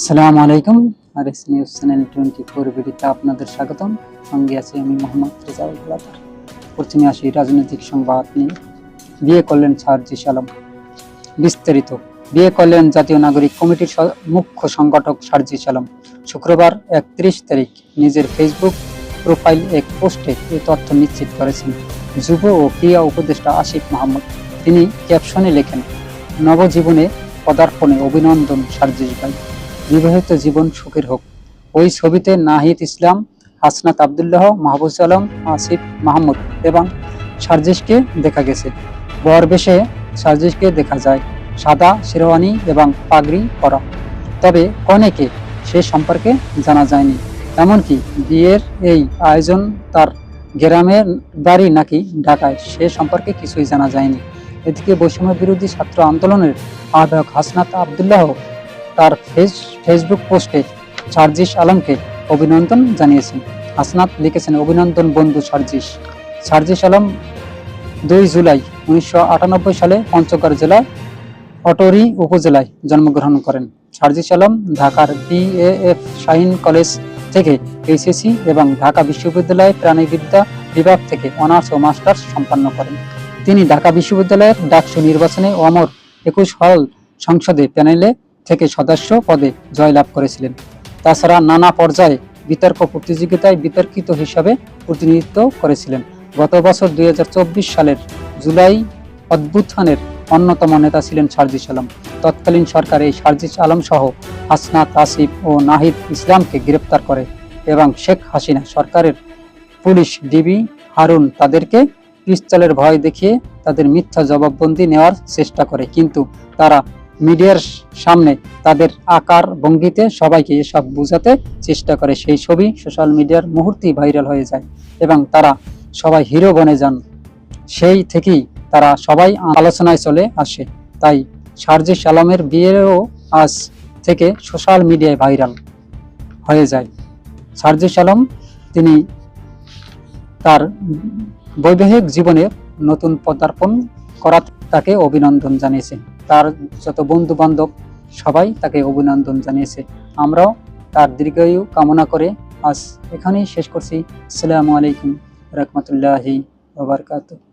আসসালামু আলাইকুম। R S news channel twenty four ভিডিওতে আপনাদের স্বাগতম। সঙ্গে আছি আমি মোহাম্মদ রেজাউল প্রথমে আসি রাজনৈতিক সংবাদ নিয়ে। বিয়ে করলেন সার্জিস আলম। বিস্তারিত। বিয়ে করলেন জাতীয় নাগরিক কমিটির মুখ্য সংগঠক সার্জিস আলম। শুক্রবার একত্রিশ তারিখ নিজের ফেসবুক প্রোফাইল এক পোস্টে এই তথ্য নিশ্চিত করেছেন। যুব ও ক্রিয়া উপদেষ্টা আসিফ মাহমুদ। তিনি ক্যাপশনে লেখেন, নবজীবনে পদার্পণে অভিনন্দন সার্জিস ভাই। বিবাহিত জীবন সুখের হোক। ওই ছবিতে নাহিদ ইসলাম, হাসনাত আবদুল্লাহ মাহবুজ আলম আসিফ মাহমুদ এবং সার্জিসকে দেখা গেছে। বর বেশে সার্জিসকে দেখা যায়। সাদা, শেরওয়ানি এবং পাগড়ি পরা। তবে কনেকে সে সম্পর্কে জানা যায়নি। এমনকি বিয়ের এই আয়োজন তার গ্রামের বাড়ি নাকি ঢাকায় সে সম্পর্কে কিছুই জানা যায়নি। এদিকে বৈষম্য বিরোধী ছাত্র আন্দোলনের আহ্বায়ক হাসনাত আবদুল্লাহ তার ফেস ফেসবুক পোস্টে সার্জিস আলমকে অভিনন্দন জানিয়েছেন। হাসনাত লিখেছেন, অভিনন্দন বন্ধু সার্জিস। সার্জিস আলম দুই জুলাই উনিশশো আটানব্বই সালে পঞ্চগড় জেলার অটোরি উপজেলায় জন্মগ্রহণ করেন। সার্জিস আলম ঢাকার বিএএফ শাহিন কলেজ থেকে এইচএসসি এবং ঢাকা বিশ্ববিদ্যালয় প্রাণীবিদ্যা বিভাগ থেকে অনার্স ও মাস্টার্স সম্পন্ন করেন। তিনি ঢাকা বিশ্ববিদ্যালয়ের ডাকসু নির্বাচনে অমর একুশ হল সংসদে প্যানেলে থেকে সদস্য পদে জয়লাভ করেছিলেন। তাছাড়া নানা পর্যায়ে বিতর্ক প্রতিযোগিতায় বিতর্কিত হিসাবে প্রতিনিধিত্ব করেছিলেন। গত বছর দুই হাজার চব্বিশ সালের জুলাই অদ্ভুত্থানের অন্যতম নেতা ছিলেন সার্জিস আলম। তৎকালীন সরকার এই সার্জিস আলম সহ হাসনাত আসিফ ও নাহিদ ইসলামকে গ্রেপ্তার করে এবং শেখ হাসিনা সরকারের পুলিশ ডিবি হারুন তাদেরকে পিস্তলের ভয় দেখিয়ে তাদের মিথ্যা জবাববন্দি নেওয়ার চেষ্টা করে। কিন্তু তারা মিডিয়ার সামনে তাদের আকার ভঙ্গিতে সবাইকে এসব বোঝাতে চেষ্টা করে। সেই ছবি সোশ্যাল মিডিয়ার মুহূর্তেই ভাইরাল হয়ে যায় এবং তারা সবাই হিরো বনে যান। সেই থেকেই তারা সবাই আলোচনায় চলে আসে। তাই সার্জিস আলমের বিয়েও আজ থেকে সোশ্যাল মিডিয়ায় ভাইরাল হয়ে যায়। সার্জিস আলম তিনি তার বৈবাহিক জীবনে নতুন পদার্পণ করা তাকে অভিনন্দন জানিয়েছে তার যত বন্ধু বান্ধব সবাই তাকে অভিনন্দন জানিয়েছে। আমরাও তার দীর্ঘায়ু কামনা করে আজ এখানেই শেষ করছি। আসসালামু আলাইকুম রহমতুল্লাহি ওবরকাতুহ